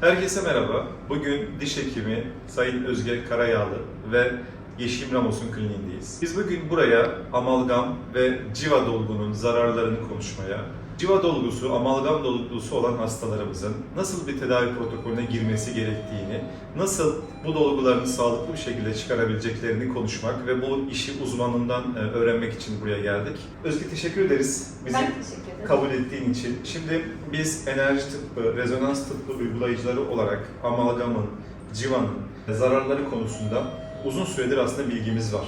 Herkese merhaba. Bugün diş hekimi Sayın Özge Karayağlı ve Yeşim Ramos'un kliniğindeyiz. Biz bugün buraya amalgam ve civa dolgunun zararlarını konuşmaya, civa dolgusu, amalgam dolgusu olan hastalarımızın nasıl bir tedavi protokolüne girmesi gerektiğini, nasıl bu dolgularını sağlıklı bir şekilde çıkarabileceklerini konuşmak ve bu işi uzmanından e, öğrenmek için buraya geldik. Özge teşekkür ederiz. Bizi Ben teşekkür ederim. kabul ettiğin için. Şimdi biz enerji tıbbı, rezonans tıbbı uygulayıcıları olarak amalgamın, civanın zararları konusunda uzun süredir aslında bilgimiz var.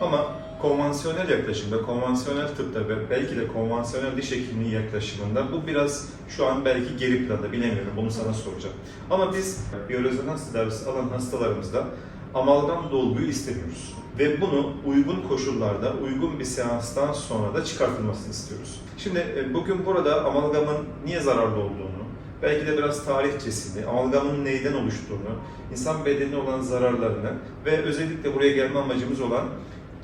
Ama konvansiyonel yaklaşımda, konvansiyonel tıpta ve belki de konvansiyonel diş hekimliği yaklaşımında bu biraz şu an belki geri planda bilemiyorum bunu sana soracağım. Ama biz biyorezonans tedavisi alan hastalarımızda amalgam dolguyu istemiyoruz. Ve bunu uygun koşullarda, uygun bir seanstan sonra da çıkartılmasını istiyoruz. Şimdi e, bugün burada amalgamın niye zararlı olduğunu, belki de biraz tarihçesini, amalgamın neyden oluştuğunu, insan bedenine olan zararlarını ve özellikle buraya gelme amacımız olan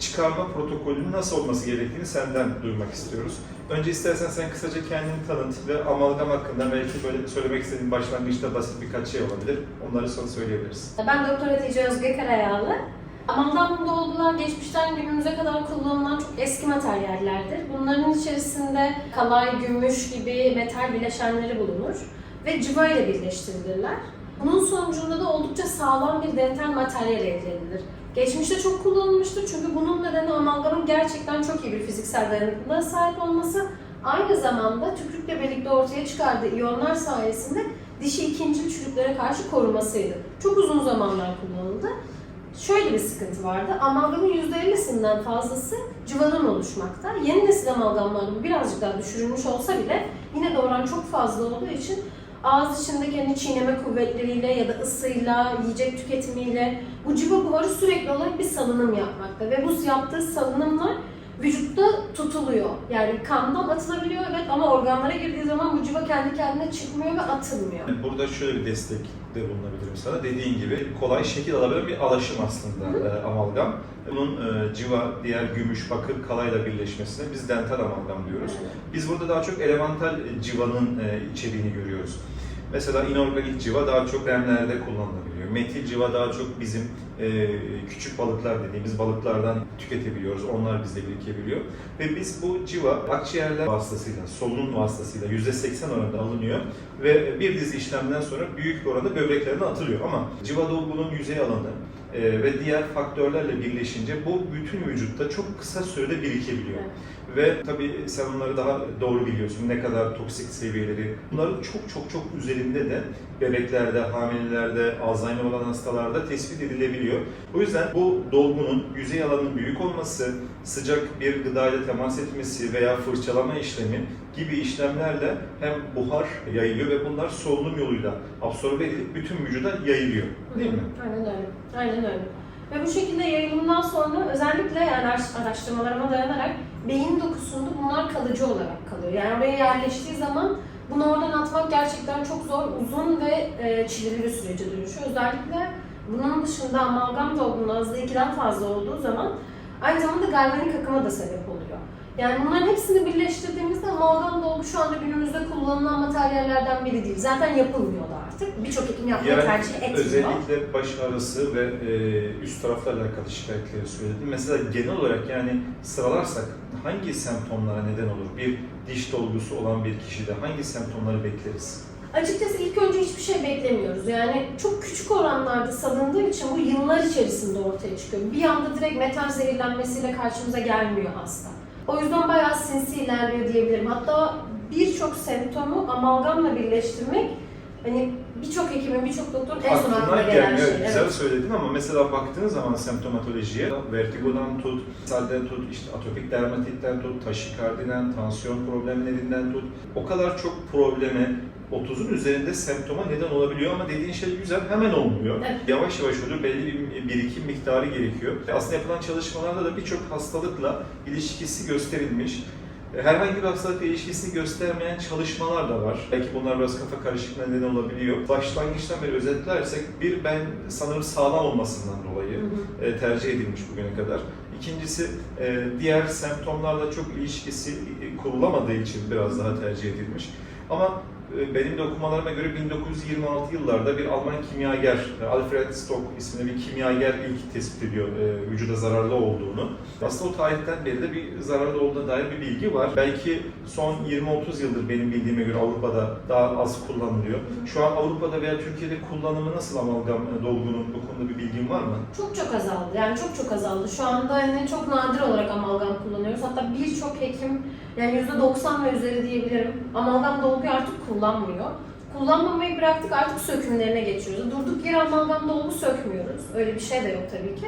çıkarma protokolünün nasıl olması gerektiğini senden duymak istiyoruz. Önce istersen sen kısaca kendini tanıt ve amalgam hakkında belki böyle söylemek istediğin başlangıçta basit birkaç şey olabilir. Onları sonra söyleyebiliriz. Ben Doktor Hatice Özge Karayağlı. Amalgam dolgular geçmişten günümüze kadar kullanılan çok eski materyallerdir. Bunların içerisinde kalay, gümüş gibi metal bileşenleri bulunur ve civa ile birleştirilirler. Bunun sonucunda da oldukça sağlam bir dental materyal elde edilir. Geçmişte çok kullanılmıştır çünkü bunun nedeni amalgamın gerçekten çok iyi bir fiziksel dayanıklılığa sahip olması. Aynı zamanda tükürükle birlikte ortaya çıkardığı iyonlar sayesinde dişi ikinci çürüklere karşı korumasıydı. Çok uzun zamanlar kullanıldı. Şöyle bir sıkıntı vardı. Amalgamın %50'sinden fazlası civadan oluşmakta. Yeni nesil amalgamlarda bu birazcık daha düşürülmüş olsa bile yine de oran çok fazla olduğu için ağız içindeki hani çiğneme kuvvetleriyle ya da ısıyla, yiyecek tüketimiyle bu civa buharı sürekli olarak bir salınım yapmakta. Ve bu yaptığı salınımlar vücutta tutuluyor. Yani kandan atılabiliyor evet ama organlara girdiği zaman bu civa kendi kendine çıkmıyor ve atılmıyor. Burada şöyle bir destek de bulunabilirim sana. Dediğin gibi kolay şekil alabilen bir alaşım aslında e, amalgam. Bunun e, civa, diğer gümüş, bakır, kalayla birleşmesine biz dental amalgam diyoruz. Biz burada daha çok elemental civanın e, içeriğini görüyoruz. Mesela inorganik civa daha çok remlerde kullanılabiliyor. Metil civa daha çok bizim e, küçük balıklar dediğimiz balıklardan tüketebiliyoruz. Onlar bizde birikebiliyor. Ve biz bu civa akciğerler vasıtasıyla, solunum vasıtasıyla %80 oranında alınıyor ve bir dizi işlemden sonra büyük oranda böbreklerine atılıyor. Ama civa dolgunun yüzey alanı e, ve diğer faktörlerle birleşince bu bütün vücutta çok kısa sürede birikebiliyor. Ve tabii sen onları daha doğru biliyorsun. Ne kadar toksik seviyeleri. Bunların çok çok çok üzerinde de bebeklerde, hamilelerde, Alzheimer olan hastalarda tespit edilebiliyor. O yüzden bu dolgunun yüzey alanının büyük olması, sıcak bir gıdayla temas etmesi veya fırçalama işlemi gibi işlemlerle hem buhar yayılıyor ve bunlar solunum yoluyla absorbe edilip bütün vücuda yayılıyor. Değil mi? Aynen öyle. Aynen öyle. Ve bu şekilde yayılımdan sonra özellikle yani araş- araştırmalarıma dayanarak beyin dokusunda bunlar kalıcı olarak kalıyor. Yani oraya yerleştiği zaman bunu oradan atmak gerçekten çok zor, uzun ve e, çileli bir sürece dönüşüyor. Özellikle bunun dışında amalgam dolgunun azlığı 2'den fazla olduğu zaman aynı zamanda galvanik akıma da sebep oluyor. Yani bunların hepsini birleştirdiğimizde amalgam dolgu şu anda günümüzde kullanılan materyallerden biri değil. Zaten yapılmıyor da artık. Birçok hekim yapmayı Yani tercih etmiyor. özellikle baş ağrısı ve e, üst tarafla alakalı şikayetleri söyledim. Mesela genel olarak yani sıralarsak hangi semptomlara neden olur? Bir diş dolgusu olan bir kişide hangi semptomları bekleriz? Açıkçası ilk önce hiçbir şey beklemiyoruz. Yani çok küçük oranlarda salındığı için bu yıllar içerisinde ortaya çıkıyor. Bir anda direkt metal zehirlenmesiyle karşımıza gelmiyor hasta. O yüzden bayağı sinsi ilerliyor diyebilirim. Hatta birçok semptomu amalgamla birleştirmek hani birçok hekimin, birçok doktorun en son aklına gelen gelmiyor. şey. Güzel Evet. söyledin ama mesela baktığın zaman semptomatolojiye vertigodan tut, salden tut, işte atopik dermatitten tut, taşikardiden, tansiyon problemlerinden tut. O kadar çok probleme 30'un üzerinde semptoma neden olabiliyor ama dediğin şey güzel hemen olmuyor. Evet. Yavaş yavaş oluyor. Belli bir birikim miktarı gerekiyor. Aslında yapılan çalışmalarda da birçok hastalıkla ilişkisi gösterilmiş. Herhangi bir hastalıkla ilişkisini göstermeyen çalışmalar da var. Belki bunlar biraz kafa karışıklığına neden olabiliyor. Başlangıçtan beri özetlersek bir ben sanırım sağlam olmasından dolayı e, tercih edilmiş bugüne kadar. İkincisi e, diğer semptomlarla çok ilişkisi e, kurulamadığı için biraz daha tercih edilmiş. Ama e, benim de okumalarıma göre 1926 yıllarda bir Alman kimyager e, Alfred Stock isimli bir kimyager ilk tespit ediyor e, vücuda zararlı olduğunu. Aslında o tarihten beri de bir zararlı olduğuna dair bir bilgi var. Belki son 20-30 yıldır benim bildiğime göre Avrupa'da daha az kullanılıyor. Şu an Avrupa'da veya Türkiye'de kullanımı nasıl amalgam e, dolgunun bu konuda bir bilgin var mı? Çok çok azaldı. Yani çok çok azaldı. Şu anda hani çok nadir olarak amalgam kullanıyoruz. Hatta birçok hekim yani %90 ve üzeri diyebilirim amalgam dolguyu artık kullanmıyor. Kullanmamayı bıraktık artık sökümlerine geçiyoruz. Durduk yere amalgam dolgu sökmüyoruz. Öyle bir şey de yok tabii ki.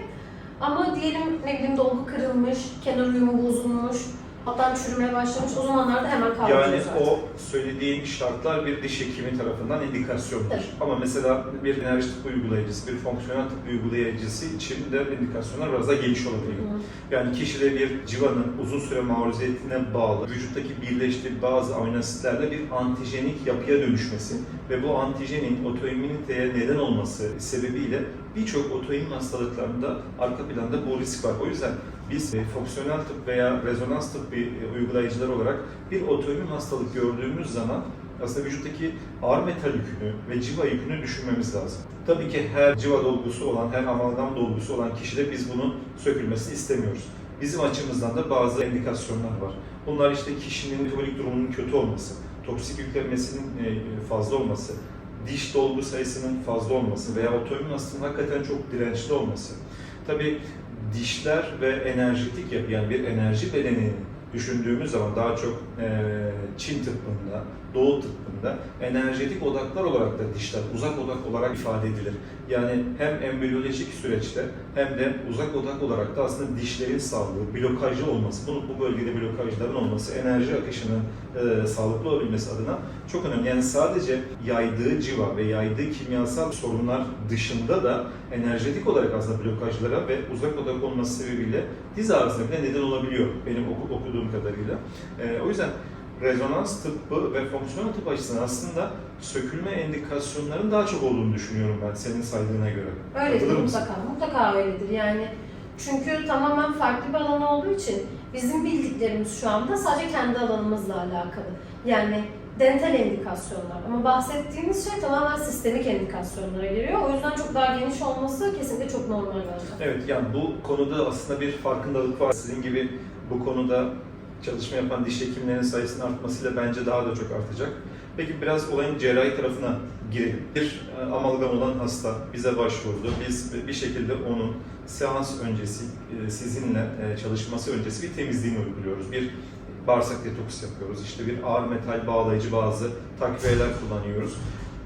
Ama diyelim ne bileyim dolgu kırılmış, kenar uyumu bozulmuş, hatta çürümeye başlamış o zamanlarda hemen Yani kaldırıyoruz artık. o söylediğin şartlar bir diş hekimi tarafından indikasyondur. Evet. Ama mesela bir enerji tıp uygulayıcısı, bir fonksiyonel tıp uygulayıcısı için de indikasyonlar biraz daha geniş olabiliyor. Hı. Yani kişide bir civanın uzun süre maruziyetine bağlı vücuttaki birleştiği bazı amino asitlerle bir antijenik yapıya dönüşmesi ve bu antijenin otoimmüniteye neden olması sebebiyle birçok otoimmün hastalıklarında arka planda bu risk var. O yüzden biz e, fonksiyonel tıp veya rezonans tıp bir e, uygulayıcılar olarak bir otoimmün hastalık gördüğümüz zaman aslında vücuttaki ağır metal yükünü ve civa yükünü düşünmemiz lazım. Tabii ki her civa dolgusu olan, her amalgam dolgusu olan kişide biz bunun sökülmesini istemiyoruz. Bizim açımızdan da bazı indikasyonlar var. Bunlar işte kişinin metabolik durumunun kötü olması, toksik yüklenmesinin e, fazla olması, diş dolgu sayısının fazla olması veya otoimmün hastalığın hakikaten çok dirençli olması. Tabii dişler ve enerjitik yapı yani bir enerji bedeni düşündüğümüz zaman daha çok e, Çin tıbbında, Doğu tıbbında enerjetik odaklar olarak da dişler uzak odak olarak ifade edilir. Yani hem embriyolojik süreçte hem de uzak odak olarak da aslında dişlerin sağlığı, blokajlı olması, bunu bu bölgede blokajların olması, enerji akışının e, sağlıklı olabilmesi adına çok önemli. Yani sadece yaydığı civa ve yaydığı kimyasal sorunlar dışında da enerjetik olarak aslında blokajlara ve uzak odak olması sebebiyle diz ağrısına bile neden olabiliyor benim oku- okuduğum kadarıyla. E, o yüzden rezonans tıbbı ve fonksiyonel tıp açısından aslında sökülme endikasyonların daha çok olduğunu düşünüyorum ben senin saydığına göre. Öyledir mutlaka. Mutlaka öyledir. Yani çünkü tamamen farklı bir alan olduğu için bizim bildiklerimiz şu anda sadece kendi alanımızla alakalı. Yani dental indikasyonlar. Ama bahsettiğimiz şey tamamen sistemik indikasyonlara giriyor. O yüzden çok daha geniş olması kesinlikle çok normal bence. Evet yani bu konuda aslında bir farkındalık var. Sizin gibi bu konuda çalışma yapan diş hekimlerinin sayısının artmasıyla bence daha da çok artacak. Peki biraz olayın cerrahi tarafına girelim. Bir e, amalgam olan hasta bize başvurdu. Biz bir şekilde onun seans öncesi e, sizinle e, çalışması öncesi bir temizliğini uyguluyoruz. Bir bağırsak detoks yapıyoruz. İşte bir ağır metal bağlayıcı bazı takviyeler kullanıyoruz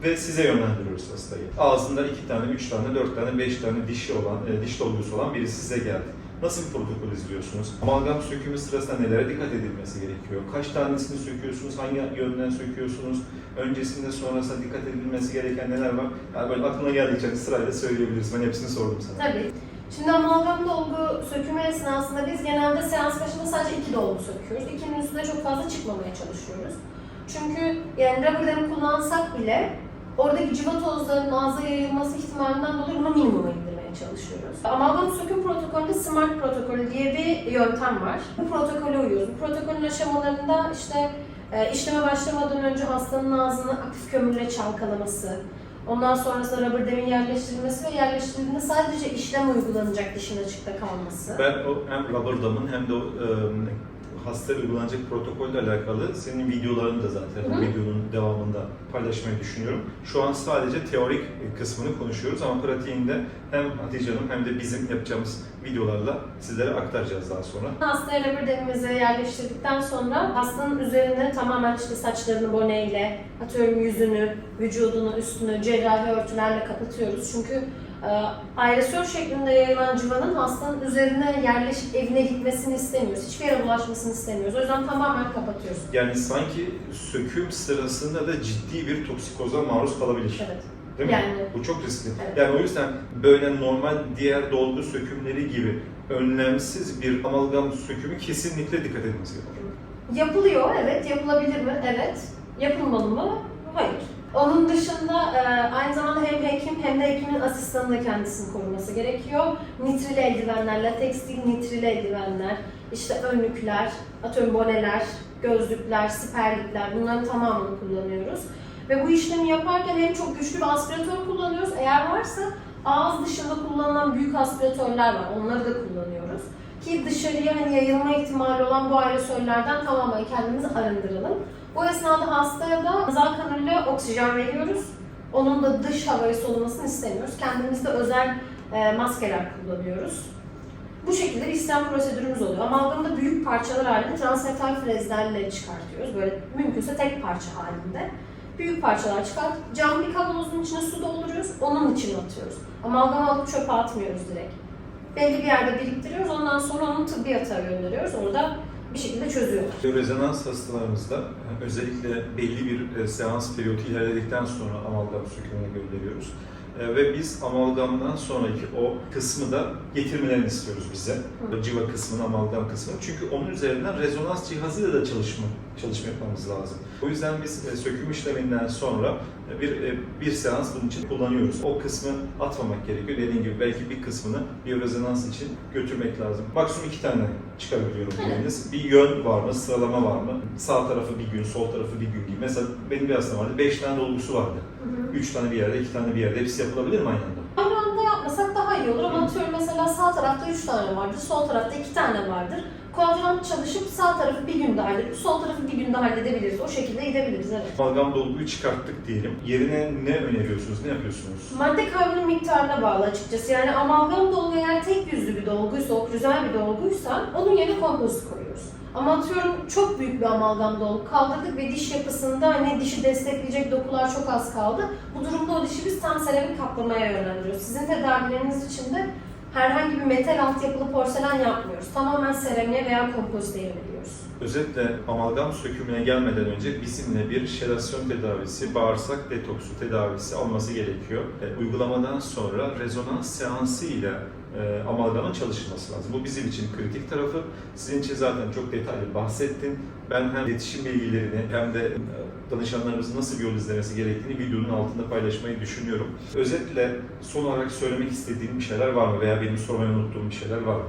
ve size yönlendiriyoruz hastayı. Ağzında iki tane, üç tane, dört tane, beş tane dişi olan, diş dolgusu olan biri size geldi. Nasıl bir protokol izliyorsunuz? Amalgam sökümü sırasında nelere dikkat edilmesi gerekiyor? Kaç tanesini söküyorsunuz? Hangi yönden söküyorsunuz? Öncesinde sonrasında dikkat edilmesi gereken neler var? Yani böyle aklına geldikçe sırayla söyleyebiliriz. Ben hepsini sordum sana. Tabii. Şimdi amalgam dolgu sökümü esnasında biz genelde seans başında sadece iki dolgu söküyoruz. İkinin üstüne çok fazla çıkmamaya çalışıyoruz. Çünkü yani rubber dam kullansak bile oradaki civa tozlarının ağza yayılması ihtimalinden dolayı bunu minimuma çalışıyoruz. Amalgam söküm protokolünde SMART protokolü diye bir yöntem var. Bu protokole uyuyoruz. Bu protokolün aşamalarında işte e, işleme başlamadan önce hastanın ağzını aktif kömürle çalkalaması, Ondan sonrasında rubber damin yerleştirilmesi ve yerleştirildiğinde sadece işlem uygulanacak dişin açıkta kalması. Ben o hem rubber damın hem de o e, hasta uygulanacak protokolle alakalı senin videolarını da zaten bu videonun devamında paylaşmayı düşünüyorum. Şu an sadece teorik kısmını konuşuyoruz ama pratiğinde hem Hatice Hanım hem de bizim yapacağımız videolarla sizlere aktaracağız daha sonra. Hastaya rubber damimizi yerleştirdikten sonra hastanın üzerine tamamen işte saçlarını boneyle, atıyorum yüzünü, vücudunu, üstünü cerrahi örtülerle kapatıyoruz. Çünkü e, aerosol şeklinde yayılan civanın hastanın üzerine yerleşip evine gitmesini istemiyoruz. Hiçbir yere bulaşmasını istemiyoruz. O yüzden tamamen kapatıyoruz. Yani sanki söküm sırasında da ciddi bir toksikoza maruz kalabilir. Evet. Değil mi? Yani Bu çok riskli. Evet. Yani o yüzden böyle normal diğer dolgu sökümleri gibi önlemsiz bir amalgam sökümü kesinlikle dikkat edilmesi gerekiyor. Yapılıyor, evet. Yapılabilir mi? Evet. Yapılmalı mı? Hayır. Onun dışında e, aynı zamanda hem hekim hem de hekimin asistanı da kendisini koruması gerekiyor. Nitrili eldivenler, lateks değil nitrili eldivenler, işte önlükler, atıyorum boneler, gözlükler, siperlikler bunların tamamını kullanıyoruz. Ve bu işlemi yaparken hem çok güçlü bir aspiratör kullanıyoruz. Eğer varsa ağız dışında kullanılan büyük aspiratörler var. Onları da kullanıyoruz. Ki dışarıya hani yayılma ihtimali olan bu aerosöllerden tamamen kendimizi arındıralım. Bu esnada hastaya da nazal kanülle oksijen veriyoruz. Onun da dış havayı solumasını istemiyoruz. Kendimizde özel e, maskeler kullanıyoruz. Bu şekilde bir işlem prosedürümüz oluyor. Amalgamı da büyük parçalar halinde transetal frezlerle çıkartıyoruz. Böyle mümkünse tek parça halinde. Büyük parçalar çıkart, cam bir kavanozun içine su dolduruyoruz, onun içine atıyoruz. Amalgamı alıp çöpe atmıyoruz direkt. Belli bir yerde biriktiriyoruz, ondan sonra onu tıbbiyata gönderiyoruz. Orada bir şekilde çözüyorlar. Rezonans hastalarımızda e, özellikle belli bir e, seans periyodu ilerledikten sonra amalgam sökümüne gönderiyoruz. E, Ve biz amalgamdan sonraki o kısmı da getirmelerini istiyoruz bize. Hı. Civa kısmını, amalgam kısmını. Çünkü onun üzerinden rezonans cihazıyla da çalışma, çalışma yapmamız lazım. O yüzden biz e, söküm işleminden sonra e, bir bir seans bunun için kullanıyoruz. O kısmı atmamak gerekiyor. Dediğim gibi belki bir kısmını biyorezonans için götürmek lazım. Maksimum iki tane çıkarabiliyorum Evet. dediniz. Bir yön var mı, sıralama var mı? Sağ tarafı bir gün, sol tarafı bir gün gibi. Mesela benim bir hastam vardı, beş tane dolgusu vardı. Üç tane bir yerde, iki tane bir yerde. Hepsi yapılabilir mi aynı anda? Aynı anda yapmasak daha iyi olur ama atıyorum mesela sağ tarafta 3 tane vardır, sol tarafta 2 tane vardır. Kuadrant çalışıp sağ tarafı bir günde halledip sol tarafı bir günde halledebiliriz. O şekilde gidebiliriz evet. Amalgam dolguyu çıkarttık diyelim. Yerine ne öneriyorsunuz, ne yapıyorsunuz? Madde kaybının miktarına bağlı açıkçası. Yani amalgam dolgu eğer tek yüzlü bir dolguysa, oklüzel bir dolguysa onun yerine kompozit koyuyoruz. Ama atıyorum çok büyük bir amalgam dolgu kaldırdık ve diş yapısında hani dişi destekleyecek dokular çok az kaldı. Bu durumda o dişi biz tam seramik kaplamaya yönlendiriyoruz. Sizin tedavileriniz için de herhangi bir metal altyapılı porselen yapmıyoruz. Tamamen seramiğe veya kompozite yöneliyoruz. Özetle amalgam sökümüne gelmeden önce bizimle bir şelasyon tedavisi, bağırsak detoksu tedavisi alması gerekiyor. E, uygulamadan sonra rezonans seansı ile e, amalgamın çalışılması lazım. Bu bizim için kritik tarafı. Sizin için zaten çok detaylı bahsettim. Ben hem iletişim bilgilerini hem de e, danışanlarımızın nasıl bir yol izlemesi gerektiğini videonun altında paylaşmayı düşünüyorum. Özetle son olarak söylemek istediğim bir şeyler var mı veya benim sormayı unuttuğum bir şeyler var mı?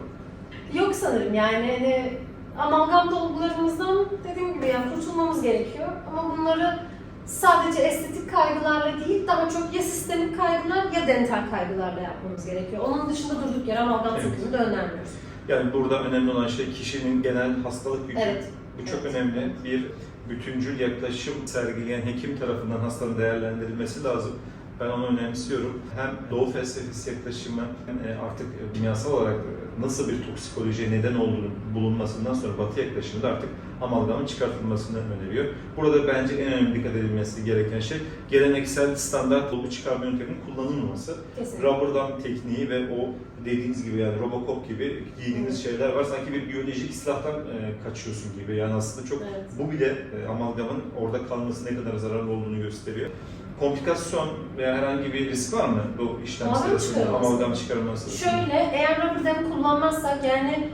Yok sanırım yani hani amalgam dolgularımızdan dediğim gibi yani kurtulmamız gerekiyor. Ama bunları sadece estetik kaygılarla değil daha çok ya sistemik kaygılar ya dental kaygılarla yapmamız gerekiyor. Onun dışında durduk yere amalgam Evet. sökümünü de önermiyoruz. Yani burada önemli olan şey kişinin genel hastalık yükü. Evet. Bu çok Evet. önemli. Bir bütüncül yaklaşım sergileyen hekim tarafından hastanın değerlendirilmesi lazım. Ben onu önemsiyorum. Hem doğu felsefesi yaklaşımı hem e, artık e, kimyasal olarak e, nasıl bir toksikolojiye neden olduğunu bulunmasından sonra batı yaklaşımı da artık amalgamın çıkartılmasını öneriyor. Burada bence en önemli dikkat edilmesi gereken şey geleneksel standart dolgu çıkarma yönteminin kullanılmaması. Kesinlikle. Rubber'dan tekniği ve o dediğiniz gibi yani Robocop gibi giydiğiniz şeyler var. Sanki bir biyolojik silahtan e, kaçıyorsun gibi. Yani aslında çok Evet. bu bile e, amalgamın orada kalması ne kadar zararlı olduğunu gösteriyor. Komplikasyon veya herhangi bir risk var mı bu işlem Amalgam sırasında, çıkarılması. amalgam çıkarılması? Şöyle eğer rubber kullanmazsak yani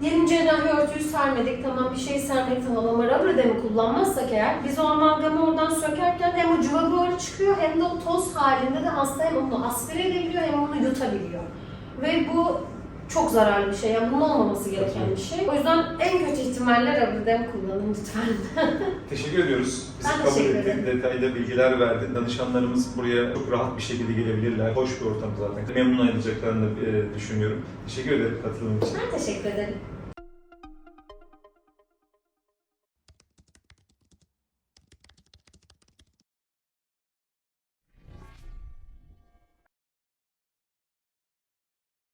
diyelim cerrahi örtüyü sermedik tamam bir şey sermedik tamam ama rubber demi kullanmazsak eğer biz o amalgamı oradan sökerken hem o cıva buharı çıkıyor hem de o toz halinde de hasta hem onu aspire edebiliyor hem onu yutabiliyor. Ve bu çok zararlı bir şey. Yani bunun olmaması gereken bir şey. O yüzden en kötü ihtimalle dam kullanın lütfen. Teşekkür ediyoruz. Bizi Ben kabul teşekkür ettin, detaylı bilgiler verdin. Danışanlarımız buraya çok rahat bir şekilde gelebilirler. Hoş bir ortam zaten. Memnun ayrılacaklarını da e, düşünüyorum. Teşekkür ederim katıldığın için. Ben teşekkür ederim.